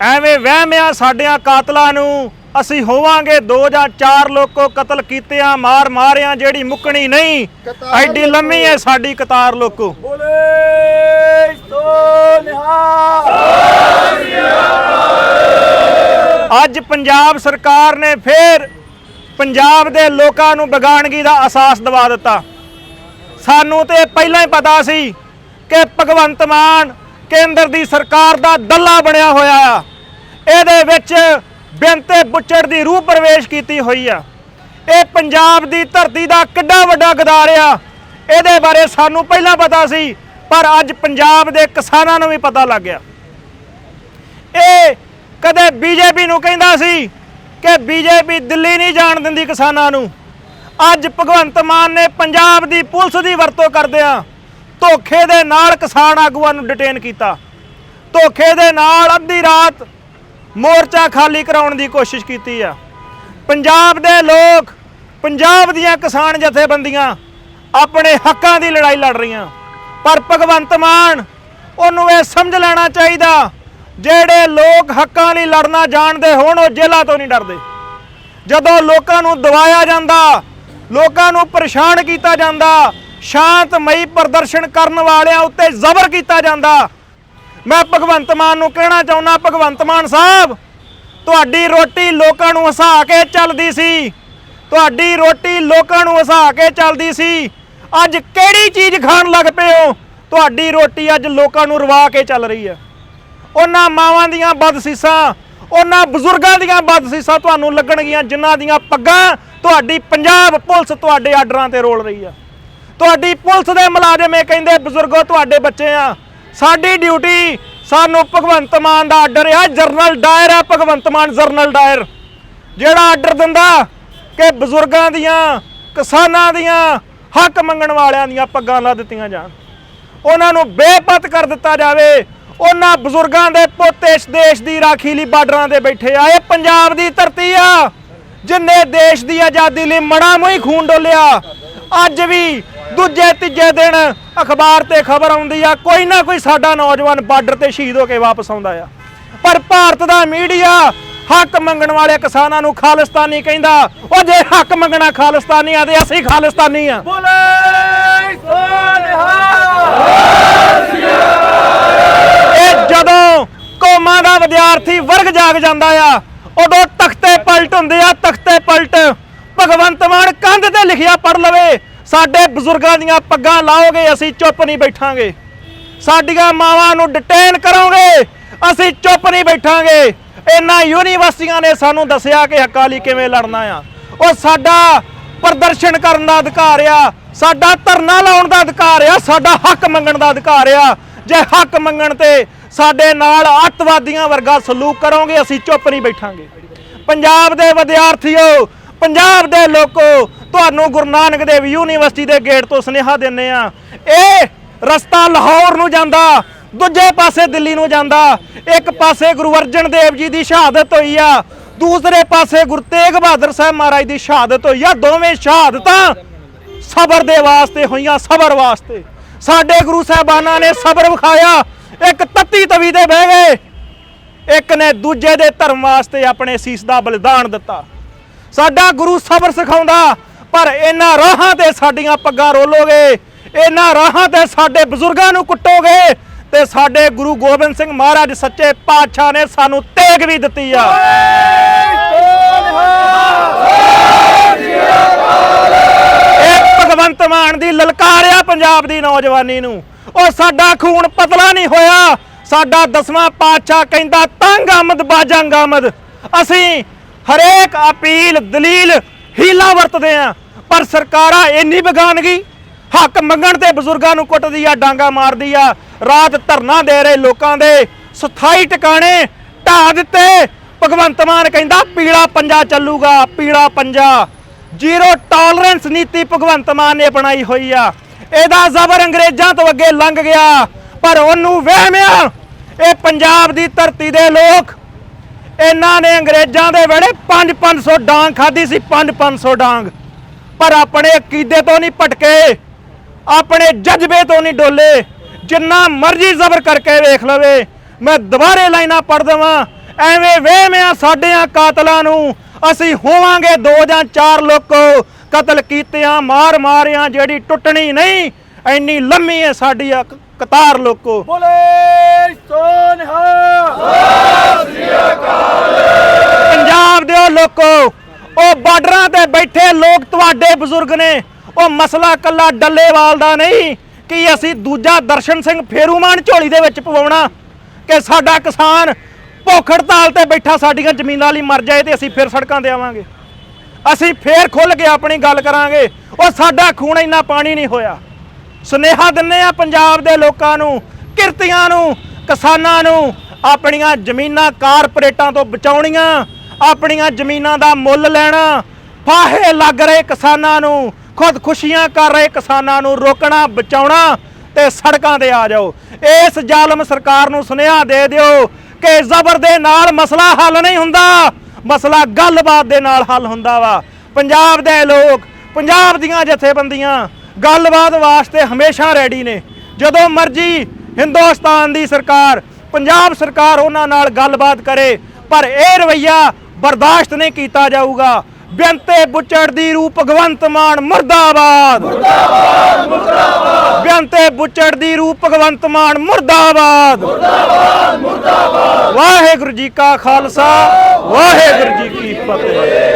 ਐਵੇਂ ਵਹਿਮਿਆ ਸਾਡਿਆਂ ਕਾਤਲਾਂ ਨੂੰ ਅਸੀਂ ਹੋਵਾਂਗੇ ਦੋ ਜਾਂ ਚਾਰ ਲੋਕੋ ਕਤਲ ਕੀਤਿਆਂ ਮਾਰ ਮਾਰਿਆਂ ਜਿਹੜੀ ਮੁੱਕਣੀ ਨਹੀਂ। ਐਡੀ ਲੰਮੀ ਹੈ ਸਾਡੀ ਕਤਾਰ ਲੋਕੋ। ਬੋਲੇ ਸੋ ਨਿਹਾਲ। ਅੱਜ ਪੰਜਾਬ ਸਰਕਾਰ ਨੇ ਫੇਰ ਪੰਜਾਬ ਦੇ ਲੋਕਾਂ ਨੂੰ ਬਗਾਨਗੀ ਦਾ ਅਹਿਸਾਸ ਦਿਵਾ ਦਿੱਤਾ। ਸਾਨੂੰ ਤੇ ਪਹਿਲਾਂ ਹੀ ਪਤਾ ਸੀ ਕਿ ਭਗਵੰਤ ਮਾਨ ਕੇਂਦਰ ਦੀ ਸਰਕਾਰ ਦਾ ਦੱਲਾ ਬਣਿਆ ਹੋਇਆ ਆ। ਇਹਦੇ ਵਿੱਚ ਬੇਨਤੇ ਬੁੱਚੜ ਦੀ ਰੂਹ ਪ੍ਰਵੇਸ਼ ਕੀਤੀ ਹੋਈ ਆ। ਇਹ ਪੰਜਾਬ ਦੀ ਧਰਤੀ ਦਾ ਕਿੱਡਾ ਵੱਡਾ ਗਦਾਰ ਆ। ਇਹਦੇ ਬਾਰੇ ਸਾਨੂੰ ਪਹਿਲਾਂ ਪਤਾ ਸੀ, ਪਰ ਅੱਜ ਪੰਜਾਬ ਦੇ ਕਿਸਾਨਾਂ ਨੂੰ ਵੀ ਪਤਾ ਲੱਗ ਗਿਆ। ਇਹ ਕਦੇ ਬੀਜੇਪੀ ਨੂੰ ਕਹਿੰਦਾ ਸੀ ਕਿ ਬੀਜੇਪੀ ਦਿੱਲੀ ਨਹੀਂ ਜਾਣ ਦਿੰਦੀ ਕਿਸਾਨਾਂ ਨੂੰ। ਅੱਜ ਭਗਵੰਤ ਮਾਨ ਨੇ ਪੰਜਾਬ ਦੀ ਪੁਲਿਸ ਦੀ ਵਰਤੋਂ ਕਰਦਿਆਂ ਧੋਖੇ ਦੇ ਨਾਲ ਕਿਸਾਨ ਆਗੂਆਂ ਨੂੰ ਡਿਟੇਨ ਕੀਤਾ। ਧੋਖੇ ਦੇ ਨਾਲ ਅੱਧੀ ਰਾਤ ਮੋਰਚਾ ਖਾਲੀ ਕਰਾਉਣ ਦੀ ਕੋਸ਼ਿਸ਼ ਕੀਤੀ ਆ। ਪੰਜਾਬ ਦੇ ਲੋਕ, ਪੰਜਾਬ ਦੀਆਂ ਕਿਸਾਨ ਜਥੇਬੰਦੀਆਂ ਆਪਣੇ ਹੱਕਾਂ ਦੀ ਲੜਾਈ ਲੜ ਰਹੀਆਂ। ਪਰ ਭਗਵੰਤ ਮਾਨ, ਉਹਨੂੰ ਇਹ ਸਮਝ ਲੈਣਾ ਚਾਹੀਦਾ, ਜਿਹੜੇ ਲੋਕ ਹੱਕਾਂ ਲਈ ਲੜਨਾ ਜਾਣਦੇ ਹੋਣ, ਉਹ ਜੇਲ੍ਹਾਂ ਤੋਂ ਨਹੀਂ ਡਰਦੇ। ਜਦੋਂ ਲੋਕਾਂ ਨੂੰ ਦਵਾਇਆ ਜਾਂਦਾ, ਲੋਕਾਂ ਨੂੰ ਪਰੇਸ਼ਾਨ ਕੀਤਾ ਜਾਂਦਾ, ਸ਼ਾਂਤਮਈ ਪ੍ਰਦਰਸ਼ਨ ਕਰਨ ਵਾਲਿਆਂ ਉੱਤੇ ਜ਼ਬਰ ਕੀਤਾ ਜਾਂਦਾ ਮੈਂ ਭਗਵੰਤ ਮਾਨ ਨੂੰ ਕਹਿਣਾ ਚਾਹੁੰਦਾ, ਭਗਵੰਤ ਮਾਨ ਸਾਹਿਬ, ਤੁਹਾਡੀ ਰੋਟੀ ਲੋਕਾਂ ਨੂੰ ਹਸਾ ਕੇ ਚੱਲਦੀ ਸੀ। ਤੁਹਾਡੀ ਰੋਟੀ ਲੋਕਾਂ ਨੂੰ ਹਸਾ ਕੇ ਚੱਲਦੀ ਸੀ। ਅੱਜ ਕਿਹੜੀ ਚੀਜ਼ ਖਾਣ ਲੱਗ ਪਏ ਹੋ? ਤੁਹਾਡੀ ਰੋਟੀ ਅੱਜ ਲੋਕਾਂ ਨੂੰ ਰਵਾ ਕੇ ਚੱਲ ਰਹੀ ਹੈ। ਉਹਨਾਂ ਮਾਵਾਂ ਦੀਆਂ ਬਦਸੀਸਾਂ, ਉਹਨਾਂ ਬਜ਼ੁਰਗਾਂ ਦੀਆਂ ਬਦਸੀਸਾਂ ਤੁਹਾਨੂੰ ਲੱਗਣਗੀਆਂ, ਜਿਨ੍ਹਾਂ ਦੀਆਂ ਪੱਗਾਂ ਤੁਹਾਡੀ ਪੰਜਾਬ ਪੁਲਿਸ ਤੁਹਾਡੇ ਆਰਡਰਾਂ ਤੇ ਰੋਲ ਰਹੀ ਆ। ਤੁਹਾਡੀ ਪੁਲਿਸ ਦੇ ਮੁਲਾਜ਼ਮ ਇਹ ਕਹਿੰਦੇ, ਬਜ਼ੁਰਗੋ, ਤੁਹਾਡੇ ਬੱਚੇ ਆ। ਸਾਡੀ ਡਿਊਟੀ ਸਾਨੂੰ ਭਗਵੰਤ ਮਾਨ ਦਾ ਆਰਡਰ ਆ ਜਰਨਲ ਡਾਇਰ ਆ ਭਗਵੰਤ ਮਾਨ, ਜਰਨਲ ਡਾਇਰ। ਜਿਹੜਾ ਆਰਡਰ ਦਿੰਦਾ ਕਿ ਬਜ਼ੁਰਗਾਂ ਦੀਆਂ, ਕਿਸਾਨਾਂ ਦੀਆਂ, ਹੱਕ ਮੰਗਣ ਵਾਲਿਆਂ ਦੀਆਂ ਪੱਗਾਂ ਲਾ ਦਿੱਤੀਆਂ ਜਾਣ। ਉਹਨਾਂ ਨੂੰ ਬੇਪਤ ਕਰ ਦਿੱਤਾ ਜਾਵੇ। ਉਹਨਾਂ ਬਜ਼ੁਰਗਾਂ ਦੇ ਪੋਤੇ ਇਸ ਦੇਸ਼ ਦੀ ਰਾਖੀ ਲਈ ਬਾਰਡਰਾਂ ਤੇ ਬੈਠੇ ਆ। ਇਹ ਪੰਜਾਬ ਦੀ ਧਰਤੀ ਆ, ਜਿੰਨੇ ਦੇਸ਼ ਦੀ ਆਜ਼ਾਦੀ ਲਈ ਮਣਾ ਮੋਈ ਖੂਨ ਡੋਲਿਆ। ਅੱਜ ਵੀ ਦੂਜੇ ਤੀਜੇ ਦਿਨ ਅਖਬਾਰ ਤੇ ਖਬਰ ਆਉਂਦੀ ਆ ਕੋਈ ਨਾ ਕੋਈ ਸਾਡਾ ਨੌਜਵਾਨ ਬਾਰਡਰ ਤੇ ਸ਼ਹੀਦ ਹੋ ਕੇ ਵਾਪਸ ਆਉਂਦਾ ਆ। ਪਰ ਭਾਰਤ ਦਾ ਮੀਡੀਆ ਹੱਕ ਮੰਗਣ ਵਾਲੇ ਕਿਸਾਨਾਂ ਨੂੰ ਖਾਲਿਸਤਾਨੀ ਕਹਿੰਦਾ ਉਹ ਜੇ ਹੱਕ ਮੰਗਣਾ ਖਾਲਿਸਤਾਨੀ ਆ ਤੇ ਅਸੀਂ ਖਾਲਿਸਤਾਨੀ ਆ। ਇਹ ਜਦੋਂ ਕੌਮਾਂ ਦਾ ਵਿਦਿਆਰਥੀ ਵਰਗ ਜਾਗ ਜਾਂਦਾ ਆ ਉਦੋਂ ਤਖਤੇ ਪਲਟ ਹੁੰਦੇ ਆ ਤਖਤੇ ਪਲਟ ਭਗਵੰਤ ਮਾਨ ਕੰਧ ਤੇ ਲਿਖਿਆ ਪੜ ਲਵੇ ਸਾਡੇ ਬਜ਼ੁਰਗਾਂ ਦੀਆਂ ਪੱਗਾਂ ਲਾਓਗੇ, ਅਸੀਂ ਚੁੱਪ ਨਹੀਂ ਬੈਠਾਂਗੇ। ਸਾਡੀਆਂ ਮਾਵਾਂ ਨੂੰ ਡਿਟੇਨ ਕਰੋਗੇ, ਅਸੀਂ ਚੁੱਪ ਨਹੀਂ ਬੈਠਾਂਗੇ। ਇਹਨਾਂ ਯੂਨੀਵਰਸਿਟੀਆਂ ਨੇ ਸਾਨੂੰ ਦੱਸਿਆ ਕਿ ਹੱਕਾਂ ਕਿਵੇਂ ਲੜਨਾ ਆ। ਉਹ ਸਾਡਾ ਪ੍ਰਦਰਸ਼ਨ ਕਰਨ ਦਾ ਅਧਿਕਾਰ ਆ, ਸਾਡਾ ਧਰਨਾ ਲਾਉਣ ਦਾ ਅਧਿਕਾਰ ਆ, ਸਾਡਾ ਹੱਕ ਮੰਗਣ ਦਾ ਅਧਿਕਾਰ ਆ। ਜੇ ਹੱਕ ਮੰਗਣ ਤੇ ਸਾਡੇ ਨਾਲ ਅੱਤਵਾਦੀਆਂ ਵਰਗਾ ਸਲੂਕ ਕਰੋਗੇ, ਅਸੀਂ ਚੁੱਪ ਨਹੀਂ ਬੈਠਾਂਗੇ। ਪੰਜਾਬ ਦੇ ਵਿਦਿਆਰਥੀਓ, ਪੰਜਾਬ ਦੇ ਲੋਕੋ ਤੁਹਾਨੂੰ ਗੁਰੂ ਨਾਨਕ ਦੇਵ ਯੂਨੀਵਰਸਿਟੀ ਦੇ ਗੇਟ ਤੋਂ ਸੁਨੇਹਾ ਦਿੰਨੇ ਆ। ਇਹ ਰਸਤਾ ਲਾਹੌਰ ਨੂੰ ਜਾਂਦਾ, ਦੂਜੇ ਪਾਸੇ ਦਿੱਲੀ ਨੂੰ ਜਾਂਦਾ। ਇੱਕ ਪਾਸੇ ਗੁਰੂ ਅਰਜਨ ਦੇਵ ਜੀ ਦੀ ਸ਼ਹਾਦਤ ਹੋਈ ਆ, ਦੂਸਰੇ ਪਾਸੇ ਗੁਰੂ ਤੇਗ ਬਹਾਦਰ ਸਾਹਿਬ ਮਹਾਰਾਜ ਦੀ ਸ਼ਹਾਦਤ ਹੋਈ ਆ। ਦੋਵੇਂ ਸ਼ਹਾਦਤਾਂ ਸਬਰ ਦੇ ਵਾਸਤੇ ਹੋਈਆਂ, ਸਬਰ ਵਾਸਤੇ। ਸਾਡੇ ਗੁਰੂ ਸਾਹਿਬਾਨਾਂ ਨੇ ਸਬਰ ਵਿਖਾਇਆ, ਇੱਕ ਤੱਤੀ ਤਵੀ ਤੇ ਬਹਿ ਗਏ। ਇੱਕ ਨੇ ਦੂਜੇ ਦੇ ਧਰਮ ਵਾਸਤੇ ਆਪਣੇ ਸੀਸ ਦਾ ਬਲੀਦਾਨ ਦਿੱਤਾ। ਸਾਡਾ ਗੁਰੂ ਸਬਰ ਸਿਖਾਉਂਦਾ ਪਰ ਇਹਨਾਂ ਰਾਹਾਂ ਤੇ ਸਾਡੀਆਂ ਪੱਗਾਂ ਰੋਲੋਗੇ, ਇਹਨਾਂ ਰਾਹਾਂ ਤੇ ਸਾਡੇ ਬਜ਼ੁਰਗਾਂ ਨੂੰ ਕੁੱਟੋਗੇ ਤੇ ਸਾਡੇ ਗੁਰੂ ਗੋਬਿੰਦ ਸਿੰਘ ਮਹਾਰਾਜ ਸੱਚੇ ਪਾਤਸ਼ਾਹ ਨੇ ਸਾਨੂੰ ਤੇਗ ਵੀ ਦਿੱਤੀ ਆ। ਇਹ ਭਗਵੰਤ ਮਾਨ ਦੀ ਲਲਕਾਰਿਆ ਪੰਜਾਬ ਦੀ ਨੌਜਵਾਨੀ ਨੂੰ। ਉਹ ਸਾਡਾ ਖੂਨ ਪਤਲਾ ਨਹੀਂ ਹੋਇਆ, ਸਾਡਾ ਦਸਵਾਂ ਪਾਤਸ਼ਾਹ ਕਹਿੰਦਾ ਤੰਗ ਆਮਦ ਬਾਜੰਗ ਆਮਦ ਅਸੀਂ ਹਰੇਕ ਅਪੀਲ, ਦਲੀਲ ਹੀਲਾ ਵਰਤਦੇ ਆ। ਪਰ ਸਰਕਾਰਾਂ ਇੰਨੀ ਬਗਾਨਗੀ, ਹੱਕ ਮੰਗਣ ਤੇ ਬਜ਼ੁਰਗਾਂ ਨੂੰ ਕੁੱਟਦੀ ਆ, ਡਾਂਗਾ ਮਾਰਦੀ ਆ। ਰਾਤ ਧਰਨਾ ਦੇ ਰਹੇ ਲੋਕਾਂ ਦੇ ਸਥਾਈ ਟਿਕਾਣੇ ਢਾ ਦਿੱਤੇ। ਭਗਵੰਤ ਮਾਨ ਕਹਿੰਦਾ, ਪੀਲਾ ਪੰਜਾ ਚੱਲੂਗਾ, ਪੀਲਾ ਪੰਜਾ। ਜ਼ੀਰੋ ਟੋਲਰੈਂਸ ਨੀਤੀ ਭਗਵੰਤ ਮਾਨ ਨੇ ਅਪਣਾਈ ਹੋਈ ਆ। ਇਹਦਾ ਜ਼ਬਰ ਅੰਗਰੇਜ਼ਾਂ ਤੋਂ ਅੱਗੇ ਲੰਘ ਗਿਆ, ਪਰ ਉਹਨੂੰ ਵਹਿਮਿਆ ਇਹ ਪੰਜਾਬ ਦੀ ਧਰਤੀ ਦੇ ਲੋਕ ਇਹਨਾਂ ਨੇ ਅੰਗਰੇਜ਼ਾਂ ਦੇ ਵੇਲੇ 5-500 ਡਾਂਗ ਖਾਦੀ ਸੀ 5-500 ਡਾਂਗ। ਪਰ ਆਪਣੇ ਅਕੀਦੇ ਤੋਂ ਨਹੀਂ ਭਟਕੇ ਆਪਣੇ ਜਜ਼ਬੇ ਤੋਂ ਨਹੀਂ ਡੋਲੇ। ਜਿੰਨਾ ਮਰਜ਼ੀ ਜ਼ਬਰ ਕਰਕੇ ਵੇਖ ਲਵੇ ਮੈਂ ਦੁਬਾਰੇ ਲਾਈਨਾਂ ਪੜ ਦਵਾਂ ਐਵੇਂ ਵਹਿਮਿਆ ਸਾਡਿਆਂ ਕਾਤਲਾਂ ਨੂੰ ਅਸੀਂ ਹੋਵਾਂਗੇ ਦੋ ਜਾਂ ਚਾਰ ਲੋਕੋ ਕਤਲ ਕੀਤਿਆਂ ਮਾਰ ਮਾਰਿਆਂ ਜਿਹੜੀ ਟੁੱਟਣੀ ਨਹੀਂ ਐਨੀ ਲੰਮੀ ਹੈ ਸਾਡੀ ਆ ਕਤਾਰ ਲੋਕੋ। ਬੋਲੇ ਸੋਨਹਾ। ਪੰਜਾਬ ਦੇ ਉਹ ਲੋਕੋ, ਉਹ ਬਾਰਡਰਾਂ ਤੇ ਬੈਠੇ ਲੋਕ ਤੁਹਾਡੇ ਬਜ਼ੁਰਗ ਨੇ। ਉਹ ਮਸਲਾ ਕੱਲਾ ਡੱਲੇਵਾਲ ਦਾ ਨਹੀਂ, ਕਿ ਅਸੀਂ ਦੂਜਾ ਦਰਸ਼ਨ ਸਿੰਘ ਫੇਰੂਮਾਨ ਝੋਲੀ ਦੇ ਵਿੱਚ ਪਵਾਉਣਾ, ਕਿ ਸਾਡਾ ਕਿਸਾਨ ਭੁੱਖ ਹੜਤਾਲ ਤੇ ਬੈਠਾ ਸਾਡੀਆਂ ਜ਼ਮੀਨਾਂ ਲਈ ਮਰ ਜਾਏ ਤੇ ਅਸੀਂ ਫਿਰ ਸੜਕਾਂ ਤੇ ਆਵਾਂਗੇ। ਅਸੀਂ ਫੇਰ ਖੁੱਲ ਕੇ ਆਪਣੀ ਗੱਲ ਕਰਾਂਗੇ। ਉਹ ਸਾਡਾ ਖੂਨ ਇੰਨਾ ਪਾਣੀ ਨਹੀਂ ਹੋਇਆ। ਸੁਨੇਹਾ ਦਿੰਨੇ ਆ ਪੰਜਾਬ ਦੇ ਲੋਕਾਂ ਨੂੰ, ਕਿਰਤੀਆਂ ਨੂੰ, ਕਿਸਾਨਾਂ ਨੂੰ ਆਪਣੀਆਂ ਜ਼ਮੀਨਾਂ ਕਾਰਪੋਰੇਟਾਂ ਤੋਂ ਬਚਾਉਣੀਆਂ, ਆਪਣੀਆਂ ਜ਼ਮੀਨਾਂ ਦਾ ਮੁੱਲ ਲੈਣਾ। ਫਾਹੇ ਲੱਗ ਰਹੇ ਕਿਸਾਨਾਂ ਨੂੰ, ਖੁਦਕੁਸ਼ੀਆਂ ਕਰ ਰਹੇ ਕਿਸਾਨਾਂ ਨੂੰ ਰੋਕਣਾ, ਬਚਾਉਣਾ ਤੇ ਸੜਕਾਂ ਤੇ ਆ ਜਾਓ। ਇਸ ਜ਼ਾਲਮ ਸਰਕਾਰ ਨੂੰ ਸੁਨੇਹਾ ਦੇ ਦਿਓ ਕਿ ਜ਼ਬਰ ਦੇ ਨਾਲ ਮਸਲਾ ਹੱਲ ਨਹੀਂ ਹੁੰਦਾ, ਮਸਲਾ ਗੱਲਬਾਤ ਦੇ ਨਾਲ ਹੱਲ ਹੁੰਦਾ ਵਾ। ਪੰਜਾਬ ਦੇ ਲੋਕ, ਪੰਜਾਬ ਦੀਆਂ ਜਥੇਬੰਦੀਆਂ ਗੱਲਬਾਤ ਵਾਸਤੇ ਹਮੇਸ਼ਾ ਰੈਡੀ ਨੇ। ਜਦੋਂ ਮਰਜ਼ੀ ਹਿੰਦੁਸਤਾਨ ਦੀ ਸਰਕਾਰ ਪੰਜਾਬ ਸਰਕਾਰ ਉਹਨਾਂ ਨਾਲ ਗੱਲਬਾਤ ਕਰੇ, ਪਰ ਇਹ ਰਵਈਆ ਬਰਦਾਸ਼ਤ ਨਹੀਂ ਕੀਤਾ ਜਾਊਗਾ। ਬੇਅੰਤੇ ਬੁੱਚੜ ਦੀ ਰੂਪ ਭਗਵੰਤ ਮਾਨ ਮੁਰਦਾਬਾਦ। ਮੁਰਦਾਬਾਦ ਮੁਰਦਾਬਾਦ ਬੇਅੰਤੇ ਬੁੱਚੜ ਦੀ ਰੂਪ ਭਗਵੰਤ ਮਾਨ ਮੁਰਦਾਬਾਦ ਮੁਰਦਾਬਾਦ ਮੁਰਦਾਬਾਦ। ਵਾਹਿਗੁਰੂ ਜੀ ਕਾ ਖਾਲਸਾ, ਵਾਹਿਗੁਰੂ ਜੀ ਕੀ ਫਤਿਹ।